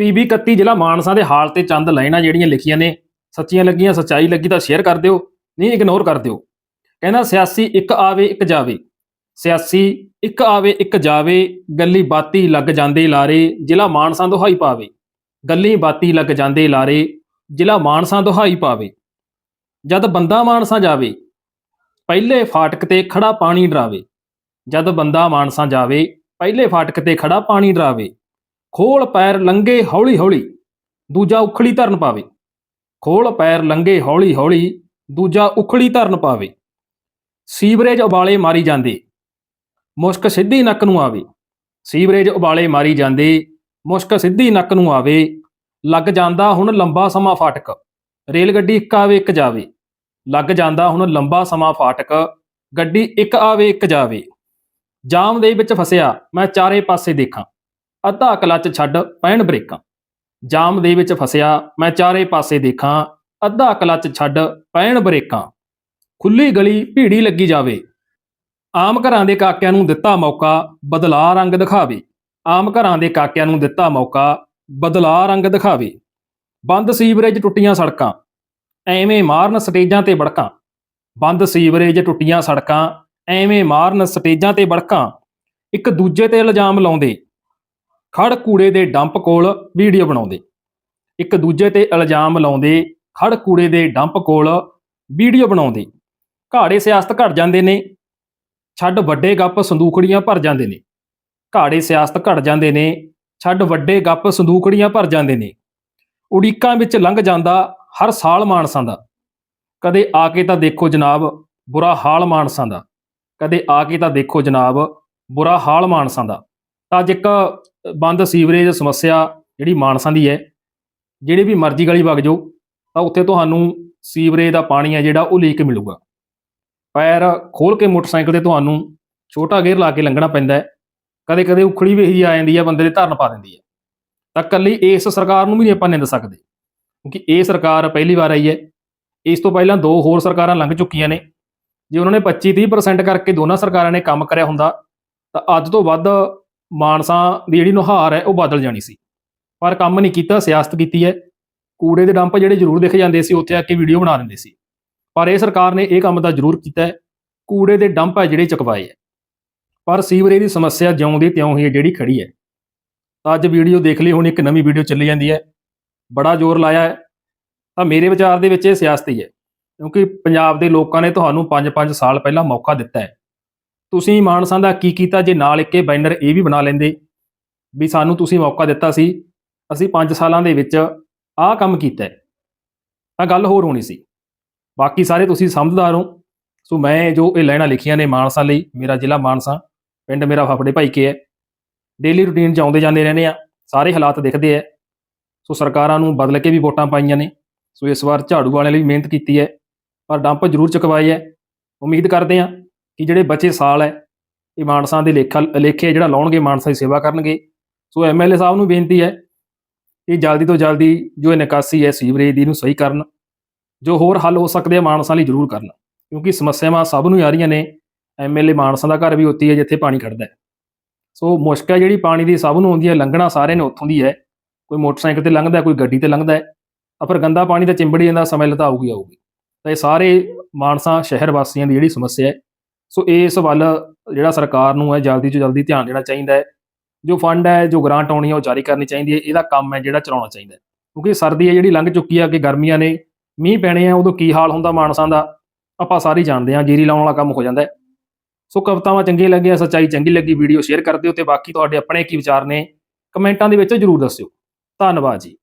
PB 31 ਜ਼ਿਲ੍ਹਾ ਮਾਨਸਾ ਦੇ ਹਾਲ ਤੇ ਚੰਦ ਲਾਈਨਾਂ ਜਿਹੜੀਆਂ ਲਿਖੀਆਂ ਨੇ, ਸੱਚੀਆਂ ਲੱਗੀਆਂ, ਸੱਚਾਈ ਲੱਗੀ ਤਾਂ ਸ਼ੇਅਰ ਕਰ ਦਿਓ, ਨਹੀਂ ਇਗਨੋਰ ਕਰ ਦਿਓ। ਕਹਿੰਦਾ ਸਿਆਸੀ ਇੱਕ ਆਵੇ, ਇੱਕ ਜਾਵੇ। ਸਿਆਸੀ ਇੱਕ ਆਵੇ, ਇੱਕ ਜਾਵੇ, ਗੱਲੀ ਬਾਤੀ ਲੱਗ ਜਾਂਦੇ ਲਾਰੇ, ਜ਼ਿਲ੍ਹਾ ਮਾਨਸਾ ਦੁਹਾਈ ਪਾਵੇ। ਗੱਲੀ ਬਾਤੀ ਲੱਗ ਜਾਂਦੇ ਲਾਰੇ, ਜ਼ਿਲ੍ਹਾ ਮਾਨਸਾ ਦੁਹਾਈ ਪਾਵੇ। ਜਦ ਬੰਦਾ ਮਾਨਸਾ ਜਾਵੇ, ਪਹਿਲੇ ਫਾਟਕ ਤੇ ਖੜਾ ਪਾਣੀ ਡਰਾਵੇ। ਜਦ ਬੰਦਾ ਮਾਨਸਾ ਜਾਵੇ, ਪਹਿਲੇ ਫਾਟਕ ਤੇ ਖੜਾ ਪਾਣੀ ਡਰਾਵੇ। ਖੋਲ ਪੈਰ ਲੰਗੇ ਹੌਲੀ ਹੌਲੀ, ਦੂਜਾ ਉਖਲੀ ਧਰਨ ਪਾਵੇ। ਖੋਲ ਪੈਰ ਲੰਗੇ ਹੌਲੀ ਹੌਲੀ, ਦੂਜਾ ਉਖਲੀ ਧਰਨ ਪਾਵੇ। ਸੀਵਰੇਜ ਉਬਾਲੇ ਮਾਰੀ ਜਾਂਦੇ, ਮੁਸ਼ਕ ਸਿੱਧੀ ਨੱਕ ਨੂੰ ਆਵੇ। ਸੀਵਰੇਜ ਉਬਾਲੇ ਮਾਰੀ ਜਾਂਦੇ, ਮੁਸ਼ਕ ਸਿੱਧੀ ਨੱਕ ਨੂੰ ਆਵੇ। ਲੱਗ ਜਾਂਦਾ ਹੁਣ ਲੰਬਾ ਸਮਾਂ ਫਾਟਕ, ਰੇਲ ਗੱਡੀ ਇੱਕ ਆਵੇ ਇੱਕ ਜਾਵੇ। ਲੱਗ ਜਾਂਦਾ ਹੁਣ ਲੰਬਾ ਸਮਾਂ ਫਾਟਕ, ਗੱਡੀ ਇੱਕ ਆਵੇ ਇੱਕ ਜਾਵੇ। ਜਾਮ ਦੇ ਵਿੱਚ ਫਸਿਆ, ਮੈਂ ਚਾਰੇ ਪਾਸੇ ਦੇਖਾਂ। ਅੱਧਾ ਕਲੱਚ ਛੱਡ ਪੈਣ ਬ੍ਰੇਕਾਂ। ਜਾਮ ਦੇ ਵਿੱਚ ਫਸਿਆ, ਮੈਂ ਚਾਰੇ ਪਾਸੇ ਦੇਖਾਂ, ਅੱਧਾ ਕਲੱਚ ਛੱਡ ਪੈਣ ਬ੍ਰੇਕਾਂ। ਖੁੱਲੀ ਗਲੀ ਭੀੜੀ ਲੱਗੀ ਜਾਵੇ। ਆਮ ਘਰਾਂ ਦੇ ਕਾਕਿਆਂ ਨੂੰ ਦਿੱਤਾ ਮੌਕਾ, ਬਦਲਾ ਰੰਗ ਦਿਖਾਵੇ। ਆਮ ਘਰਾਂ ਦੇ ਕਾਕਿਆਂ ਨੂੰ ਦਿੱਤਾ ਮੌਕਾ, ਬਦਲਾ ਰੰਗ ਦਿਖਾਵੇ। ਬੰਦ ਸੀਵਰੇਜ ਟੁੱਟੀਆਂ ਸੜਕਾਂ। ਐਵੇਂ ਮਾਰਨ ਸਟੇਜਾਂ ਤੇ ਬੜਕਾਂ ਬੰਦ ਸੀਵਰੇਜ ਟੁੱਟੀਆਂ ਸੜਕਾਂ, ਐਵੇਂ ਮਾਰਨ ਸਟੇਜਾਂ ਤੇ ਬੜਕਾਂ ਇੱਕ ਦੂਜੇ ਤੇ ਇਲਜ਼ਾਮ ਲਾਉਂਦੇ। ਖੜ ਕੂੜੇ ਦੇ ਡੰਪ ਕੋਲ ਵੀਡੀਓ ਬਣਾਉਂਦੇ। ਇੱਕ ਦੂਜੇ ਤੇ ਇਲਜ਼ਾਮ ਲਾਉਂਦੇ, ਖੜ ਕੂੜੇ ਦੇ ਡੰਪ ਕੋਲ ਵੀਡੀਓ ਬਣਾਉਂਦੇ। ਘਾੜੇ ਸਿਆਸਤ ਘਟ ਜਾਂਦੇ ਨੇ, ਛੱਡ ਵੱਡੇ ਗੱਪ ਸੰਦੂਕੜੀਆਂ ਭਰ ਜਾਂਦੇ ਨੇ। ਘਾੜੇ ਸਿਆਸਤ ਘਟ ਜਾਂਦੇ ਨੇ, ਛੱਡ ਵੱਡੇ ਗੱਪ ਸੰਦੂਕੜੀਆਂ ਭਰ ਜਾਂਦੇ ਨੇ। ਉਡੀਕਾਂ ਵਿੱਚ ਲੰਘ ਜਾਂਦਾ ਹਰ ਸਾਲ ਮਾਨਸਾਂ ਦਾ। ਕਦੇ ਆ ਕੇ ਤਾਂ ਦੇਖੋ ਜਨਾਬ ਬੁਰਾ ਹਾਲ ਮਾਨਸਾਂ ਦਾ। ਕਦੇ ਆ ਕੇ ਤਾਂ ਦੇਖੋ ਜਨਾਬ ਬੁਰਾ ਹਾਲ ਮਾਨਸਾਂ ਦਾ। ਅੱਜ ਇੱਕ ਬੰਦ ਸੀਵਰੇਜ ਸਮੱਸਿਆ ਜਿਹੜੀ ਮਾਨਸਾਂ ਦੀ ਹੈ, ਜਿਹੜੀ ਵੀ ਮਰਜ਼ੀ ਗਲੀ ਵਗ ਜਾਓ, ਤਾਂ ਉੱਥੇ ਤੁਹਾਨੂੰ ਸੀਵਰੇਜ ਦਾ ਪਾਣੀ ਹੈ ਜਿਹੜਾ ਉਹ ਲੀਕ ਮਿਲੂਗਾ। ਪੈਰ ਖੋਲ ਕੇ ਮੋਟਰਸਾਈਕਲ ਤੇ ਤੁਹਾਨੂੰ ਛੋਟਾ ਗੇਅਰ ਲਾ ਕੇ ਲੰਘਣਾ ਪੈਂਦਾ ਹੈ। ਕਦੇ ਕਦੇ ਉਖੜੀ ਵੀ ਇਹੀ ਆ ਜਾਂਦੀ ਹੈ, ਬੰਦੇ ਦੇ ਧਰਨ ਪਾ ਦਿੰਦੀ ਹੈ। ਤਾਂ ਕੱਲੀ ਇਸ ਸਰਕਾਰ ਨੂੰ ਵੀ ਨਹੀਂ ਆਪਾਂ ਨਿੰਦ ਸਕਦੇ, ਕਿਉਂਕਿ ਇਹ ਸਰਕਾਰ ਪਹਿਲੀ ਵਾਰ ਆਈ ਹੈ। ਇਸ ਤੋਂ ਪਹਿਲਾਂ ਦੋ ਹੋਰ ਸਰਕਾਰਾਂ ਲੰਘ ਚੁੱਕੀਆਂ ਨੇ। ਜੇ ਉਹਨਾਂ ਨੇ 25-30% ਕਰਕੇ ਦੋਨਾਂ ਸਰਕਾਰਾਂ ਨੇ ਕੰਮ ਕਰਿਆ ਹੁੰਦਾ, ਤਾਂ ਅੱਜ ਤੋਂ ਵੱਧ ਮਾਨਸਾ ਦੀ ਜਿਹੜੀ ਨੁਹਾਰ ਹੈ, ਉਹ ਬਦਲ ਜਾਣੀ ਸੀ। ਪਰ ਕੰਮ ਨਹੀਂ ਕੀਤਾ, ਸਿਆਸਤ ਕੀਤੀ ਹੈ। ਕੂੜੇ ਦੇ ਡੰਪ ਜਿਹੜੇ ਜ਼ਰੂਰ ਦਿਖ ਜਾਂਦੇ ਸੀ, ਉੱਥੇ ਆ ਕੇ ਵੀਡੀਓ ਬਣਾ ਲੈਂਦੇ ਸੀ। ਪਰ ਇਹ ਸਰਕਾਰ ਨੇ ਇਹ ਕੰਮ ਤਾਂ ਜ਼ਰੂਰ ਕੀਤਾ ਹੈ। ਕੂੜੇ ਦੇ ਡੰਪ ਹੈ ਜਿਹੜੇ ਚਕਵਾਏ ਹੈ। ਪਰ ਸੀਵਰੇਜ ਦੀ ਸਮੱਸਿਆ ਜਿਉਂ ਦੀ ਤਿਉਂ ਹੀ ਹੈ ਜਿਹੜੀ ਖੜੀ ਹੈ। ਤਾਂ ਅੱਜ ਵੀਡੀਓ ਦੇਖ ਲਈ, ਹੁਣ ਇੱਕ ਨਵੀਂ ਵੀਡੀਓ ਚੱਲੀ ਜਾਂਦੀ ਹੈ। ਬੜਾ ਜ਼ੋਰ ਲਾਇਆ ਹੈ। ਤਾਂ ਮੇਰੇ ਵਿਚਾਰ ਦੇ ਵਿੱਚ ਇਹ ਸਿਆਸਤ ਹੀ। ਹੈ ਕਿਉਂਕਿ ਪੰਜਾਬ ਦੇ ਲੋਕਾਂ ਨੇ ਤੁਹਾਨੂੰ 5-5 ਸਾਲ ਪਹਿਲਾਂ ਮੌਕਾ ਦਿੱਤਾ ਹੈ। ਤੁਸੀਂ ਮਾਨਸਾ ਦਾ ਕੀ ਕੀਤਾ ਜੇ ਨਾਲ ਇੱਕੇ ਬੈਨਰ ਇਹ ਵੀ ਬਣਾ ਲੈਂਦੇ? ਵੀ ਸਾਨੂੰ ਤੁਸੀਂ ਮੌਕਾ ਦਿੱਤਾ ਸੀ, ਅਸੀਂ 5 ਸਾਲਾਂ ਦੇ ਵਿੱਚ ਆਹ ਕੰਮ ਕੀਤਾ ਹੈ। ਤਾਂ ਗੱਲ ਹੋਰ ਹੋਣੀ ਸੀ। ਬਾਕੀ ਸਾਰੇ ਤੁਸੀਂ ਸਮਝਦਾਰ ਹੋ। ਸੋ ਮੈਂ ਜੋ ਇਹ ਲਾਈਨਾਂ ਲਿਖੀਆਂ ਨੇ ਮਾਨਸਾ ਲਈ, ਮੇਰਾ ਜ਼ਿਲ੍ਹਾ ਮਾਨਸਾ, ਪਿੰਡ ਮੇਰਾ ਫਫੜੇ ਭਾਈ ਕੇ ਹੈ। ਡੇਲੀ ਰੂਟੀਨ 'ਚ ਆਉਂਦੇ ਜਾਂਦੇ ਰਹਿੰਦੇ ਆ ਸਾਰੇ ਹਾਲਾਤ ਦਿਖਦੇ ਆ ਸੋ ਸਰਕਾਰਾਂ ਨੂੰ ਬਦਲ ਕੇ ਵੀ ਵੋਟਾਂ ਪਾਈਆਂ ਨੇ। ਸੋ ਇਸ ਵਾਰ ਝਾੜੂ ਵਾਲਿਆਂ ਲਈ ਮਿਹਨਤ ਕੀਤੀ ਹੈ, ਪਰ ਡੰਪ ਜ਼ਰੂਰ ਚੁਕਵਾਏ ਹੈ। ਉਮੀਦ ਕਰਦੇ ਆ ਕਿ ਜਿਹੜੇ ਬੱਚੇ ਸਾਲ ਹੈ, ਇਹ ਮਾਨਸਾ ਦੇ ਲੇਖਾ, ਲੇਖੇ ਜਿਹੜਾ ਲਾਉਣਗੇ, ਮਾਨਸਾ ਦੀ ਸੇਵਾ ਕਰਨਗੇ। ਸੋ ਐਮਐਲਏ ਸਾਹਿਬ ਨੂੰ ਬੇਨਤੀ ਹੈ ਕਿ ਜਲਦੀ ਤੋਂ ਜਲਦੀ ਜੋ ਇਹ ਨਿਕਾਸੀ ਹੈ, ਸੀਵਰੇਜ ਦੀ ਨੂੰ ਸਹੀ ਕਰਨ, ਜੋ ਹੋਰ ਹੱਲ ਹੋ ਸਕਦੇ ਆ, ਮਾਨਸਾ ਲਈ ਜ਼ਰੂਰ ਕਰਨ। ਕਿਉਂਕਿ ਸਮੱਸਿਆਵਾਂ ਸਭ ਨੂੰ ਆ ਰਹੀਆਂ ਨੇ। ਐਮਐਲਏ ਮਾਨਸਾ ਦਾ ਘਰ ਵੀ ਉੱਤੀ ਹੈ ਜਿੱਥੇ ਪਾਣੀ ਖੜਦਾ ਹੈ। ਸੋ ਮੁਸ਼ਕਲ ਜਿਹੜੀ ਪਾਣੀ ਦੀ ਸਭ ਨੂੰ ਆਉਂਦੀ ਹੈ, ਲੰਘਣਾ ਸਾਰੇ ਨੇ ਉੱਥੋਂ ਦੀ ਹੈ। ਕੋਈ ਮੋਟਰਸਾਈਕਲ ਤੇ ਲੰਘਦਾ, ਕੋਈ ਗੱਡੀ ਤੇ ਲੰਘਦਾ ਹੈ। ਤਾਂ ਫਿਰ ਗੰਦਾ ਪਾਣੀ ਤਾਂ ਚਿੰਬੜੀ ਜਾਂਦਾ ਸਮੇਂ ਤਾਂ ਆਊਗੀ ਆਊਗੀ। ਤਾਂ ਇਹ ਸਾਰੇ ਮਾਨਸਾ ਸ਼ਹਿਰ ਵਾਸੀਆਂ ਦੀ ਜਿਹੜੀ ਸਮੱਸਿਆ ਹੈ ਸੋ ਇਸ ਵੱਲ ਜਿਹੜਾ ਸਰਕਾਰ ਨੂੰ ਹੈ, ਜਲਦੀ ਤੋਂ ਜਲਦੀ ਧਿਆਨ ਦੇਣਾ ਚਾਹੀਦਾ ਹੈ। ਜੋ ਫੰਡ ਹੈ, ਜੋ ਗ੍ਰਾਂਟ ਆਉਣੀ ਹੈ, ਉਹ ਜਾਰੀ ਕਰਨੀ ਚਾਹੀਦੀ ਹੈ। ਇਹਦਾ ਕੰਮ ਹੈ ਜਿਹੜਾ ਚਲਾਉਣਾ ਚਾਹੀਦਾ ਹੈ। ਕਿਉਂਕਿ ਸਰਦੀ ਹੈ, ਜਿਹੜੀ ਲੰਘ ਚੁੱਕੀ ਆ ਕਿ ਗਰਮੀਆਂ ਨੇ, ਮੀਂਹ ਪੈਣੇ ਆ, ਉਦੋਂ ਕੀ ਹਾਲ ਹੁੰਦਾ ਮਾਨਸਾਂ ਦਾ? ਆਪਾਂ ਸਾਰੇ ਜਾਣਦੇ ਹਾਂ, ਜੀਰੀ ਲਾਉਣ ਵਾਲਾ ਕੰਮ ਹੋ ਜਾਂਦਾ ਹੈ। ਸੋ ਕਵਿਤਾਵਾਂ ਚੰਗੀਆਂ ਲੱਗੀਆਂ, ਸੱਚਾਈ ਚੰਗੀ ਲੱਗੀ ਵੀਡੀਓ ਸ਼ੇਅਰ ਕਰ ਦਿਓ ਤੇ ਬਾਕੀ ਤੁਹਾਡੇ ਆਪਣੇ ਕੀ ਵਿਚਾਰ ਨੇ, ਕਮੈਂਟਾਂ ਦੇ ਵਿੱਚ ਜਰੂਰ ਦੱਸਿਓ। ਧੰਨਵਾਦ ਜੀ।